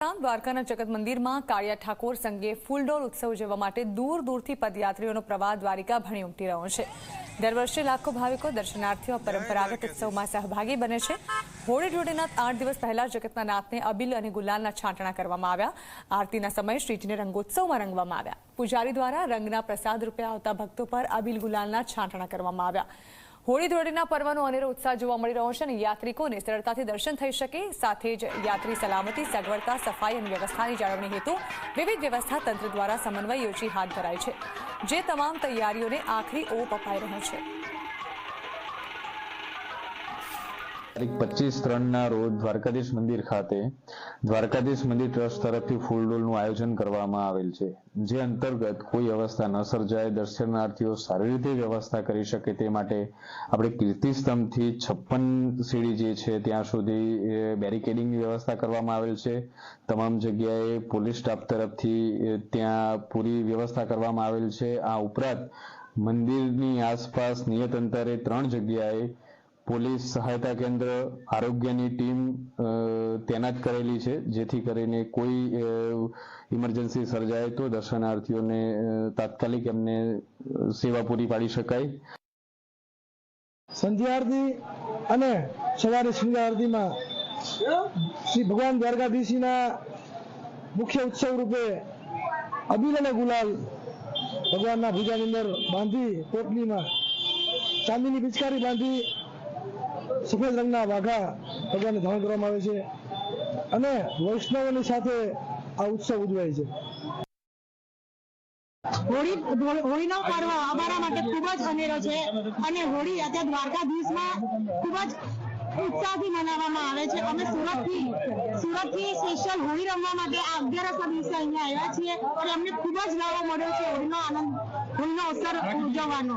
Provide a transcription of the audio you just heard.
દ્વારકાના જગત મંદિરમાં કાળિયા ઠાકોર સંઘે ફૂલડોલ ઉત્સવ ઉજવવા માટે દૂર દૂરથી પદયાત્રીઓનો પ્રવાહ દ્વારિકા ભણી ઉમટી રહ્યો છે. દર વર્ષે લાખો ભાવિકો દર્શનાર્થીઓ પરંપરાગત ઉત્સવમાં સહભાગી બને છે. હોળી ધૂળેટીના આઠ દિવસ પહેલા જગતના નાથને અબીલ અને ગુલાલના છાંટણા કરવામાં આવ્યા. આરતીના સમયે શ્રીજીને રંગોત્સવમાં રંગવામાં આવ્યા. પૂજારી દ્વારા રંગના પ્રસાદ રૂપે આવતા ભક્તો પર અબીલ ગુલાલના છાંટણા કરવામાં આવ્યા. હોળી ધૂળેટીના પર્વનો અનેરો ઉત્સાહ જોવા મળી રહ્યો છે અને યાત્રિકોને સરળતાથી દર્શન થઈ શકે. સાથે જ યાત્રી સલામતી, સગવડતા, સફાઈ અને વ્યવસ્થાની જાળવણી હેતુ વિવિધ વ્યવસ્થા તંત્ર દ્વારા સમન્વય યોજી હાથ ધરાય છે, જે તમામ તૈયારીઓને આખરી ઓપ અપાઈ રહ્યો છે. તારીખ પચીસ ત્રણના રોજ દ્વારકાધીશ મંદિર ખાતે, દ્વારકાધીશ મંદિર ટ્રસ્ટ તરફથી ફૂલડોલનું આયોજન કરવામાં આવેલ છે, જે અંતર્ગત કોઈ અવસ્થા ન સર્જાય, દર્શનાર્થીઓ સારી રીતે વ્યવસ્થા કરી શકે તે માટે આપણે કીર્તિ છપ્પન સીડી જે છે ત્યાં સુધી બેરિકેડિંગની વ્યવસ્થા કરવામાં આવેલ છે. તમામ જગ્યાએ પોલીસ સ્ટાફ તરફથી ત્યાં પૂરી વ્યવસ્થા કરવામાં આવેલ છે. આ ઉપરાંત મંદિરની આસપાસ નિયત અંતરે ત્રણ જગ્યાએ પોલીસ સહાયતા કેન્દ્ર, આરોગ્યની ટીમ તૈનાત કરેલી છે, જેથી કરીને કોઈ ઇમરજન્સી સર્જાય તો દર્શનાર્થીઓને તાત્કાલિક એમને સેવા પૂરી પાડી શકાય. સંધ્યા અને સવારે શૃંગાર આરતીમાં શ્રી ભગવાન દ્વારકાધીશના મુખ્ય ઉત્સવ રૂપે અબીલ અને ગુલાલ ભગવાનના ભૂજાની અંદર બાંધી પોટલીમાં ચાંદીની પિચકારી બાંધી સફેદ રંગના વાઘા ભગવાનને ધારણ કરવામાં આવે છે અને વૈષ્ણવોની સાથે આ ઉત્સવ ઉજવાય છે. હોળી હોળીનો પર્વ અમારા માટે ખૂબ જ અનેરો છે અને હોળી અત્યારે દ્વારકાધીશમાં ખૂબ જ ઉત્સાહથી મનાવવામાં આવે છે. અમે સુરતથી સુરતથી સ્પેશિયલ હોળી રમવા માટે આ અગિયારસના દિવસે અહીંયા આવ્યા છીએ અને અમને ખૂબ જ લાવો મળ્યો છે હોળીનો આનંદ, હોળીનો અવસર ઉજવવાનો.